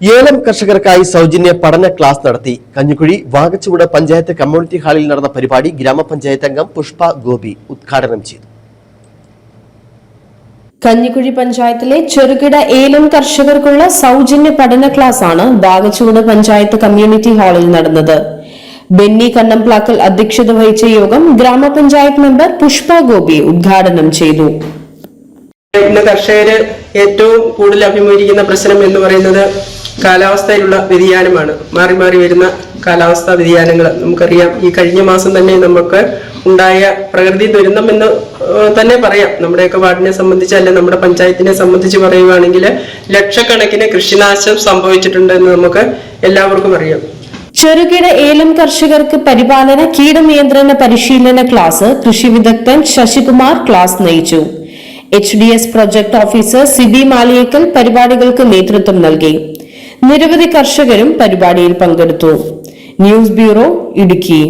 ഏലം കർഷകർക്കായി സൗജന്യ പഠന ക്ലാസ് നടത്തി. കഞ്ഞിക്കുഴി വാഗച്ചുവട് പഞ്ചായത്ത് കമ്മ്യൂണിറ്റി ഹാളിൽ നടന്ന പരിപാടി ഗ്രാമപഞ്ചായത്ത് അംഗം പുഷ്പ ഗോപി ഉദ്ഘാടനം ചെയ്തു. കഞ്ഞിക്കുഴി പഞ്ചായത്തിലെ ചെറുകിട ഏലം കർഷകർക്കുള്ള സൗജന്യ പഠന ക്ലാസ് ആണ് വാഗച്ചുവട് പഞ്ചായത്ത് കമ്മ്യൂണിറ്റി ഹാളിൽ നടന്നത്. ബെന്നി കണ്ണംപ്ലാക്കൽ അധ്യക്ഷത വഹിച്ച യോഗം ഗ്രാമപഞ്ചായത്ത് മെമ്പർ പുഷ്പ ഗോപി ഉദ്ഘാടനം ചെയ്തു. ഇന്ന് കർഷകര് ഏറ്റവും കൂടുതൽ അഭിമുഖീകരിക്കുന്ന പ്രശ്നം എന്ന് പറയുന്നത് കാലാവസ്ഥയിലുള്ള വ്യതിയാനമാണ്. മാറി മാറി വരുന്ന കാലാവസ്ഥാ വ്യതിയാനങ്ങൾ നമുക്കറിയാം. ഈ കഴിഞ്ഞ മാസം തന്നെ നമുക്ക് ഉണ്ടായ പ്രകൃതി ദുരന്തം എന്ന് തന്നെ പറയാം. നമ്മുടെയൊക്കെ വാർഡിനെ സംബന്ധിച്ച് അല്ലെ നമ്മുടെ പഞ്ചായത്തിനെ സംബന്ധിച്ച് പറയുകയാണെങ്കിൽ ലക്ഷക്കണക്കിന് കൃഷിനാശം സംഭവിച്ചിട്ടുണ്ട് എന്ന് നമുക്ക് എല്ലാവർക്കും അറിയാം. ചെറുകിട ഏലം കർഷകർക്ക് പരിപാലന കീടനിയന്ത്രണ പരിശീലന ക്ലാസ് കൃഷി വിദഗ്ധൻ ശശികുമാർ ക്ലാസ് നയിച്ചു. H D S project officer Siby Maliyekkal പരിപാടികൾക്ക് നേതൃത്വം നൽകി. നിരവധി കർഷകരും പരിപാടിയിൽ പങ്കെടുത്തു. News bureau Idukki.